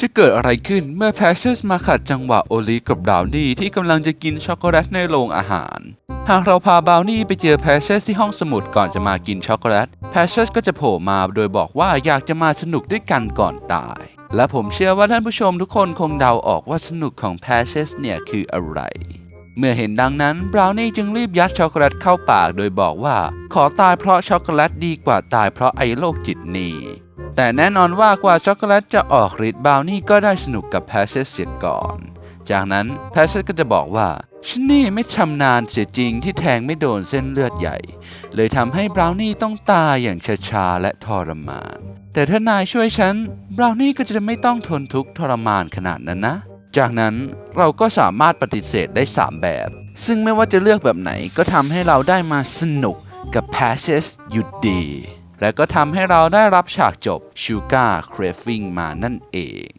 จะเกิดอะไรขึ้นเมื่อแพชเชสมาขัดจังหวะโอลีกับบราวนี่ที่กำลังจะกินช็อกโกแลตในโรงอาหาร หากเราพาบราวนี่ไปเจอแพชเชสที่ห้องสมุดก่อนจะมากินช็อกโกแลตแพชเชสก็จะโผล่มาโดยบอกว่าอยากจะมาสนุกด้วยกันก่อนตาย และผมเชื่อว่าท่านผู้ชมทุกคนคงเดาออกว่าสนุกของแพชเชสเนี่ยคืออะไร เมื่อเห็นดังนั้นบราวนี่จึงรีบยัดช็อกโกแลตเข้าปากโดยบอกว่า ขอตายเพราะช็อกโกแลตดีกว่าตายเพราะไอ้โรคจิตนี้แต่แน่นอนว่ากว่าช็อกโกแลตจะออกฤทธิ์บราวนี่ก็ได้สนุกกับแพชเชสเสียก่อน จากนั้นแพชเชสก็จะบอกว่าฉันนี่ไม่ชำนาญเสียจริงที่แทงไม่โดนเส้นเลือดใหญ่ เลยทำให้บราวนี่ต้องตายอย่างช้าๆและทรมาน แต่ถ้านายช่วยฉันบราวนี่ก็จะไม่ต้องทนทุกข์ทรมานขนาดนั้นนะ จากนั้นเราก็สามารถปฏิเสธได้ 3 แบบ ซึ่งไม่ว่าจะเลือกแบบไหนก็ทำให้เราได้มาสนุกกับ Passes อยู่ดี และก็ทำให้เราได้รับฉากจบ Sugar Craving มานั่นเอง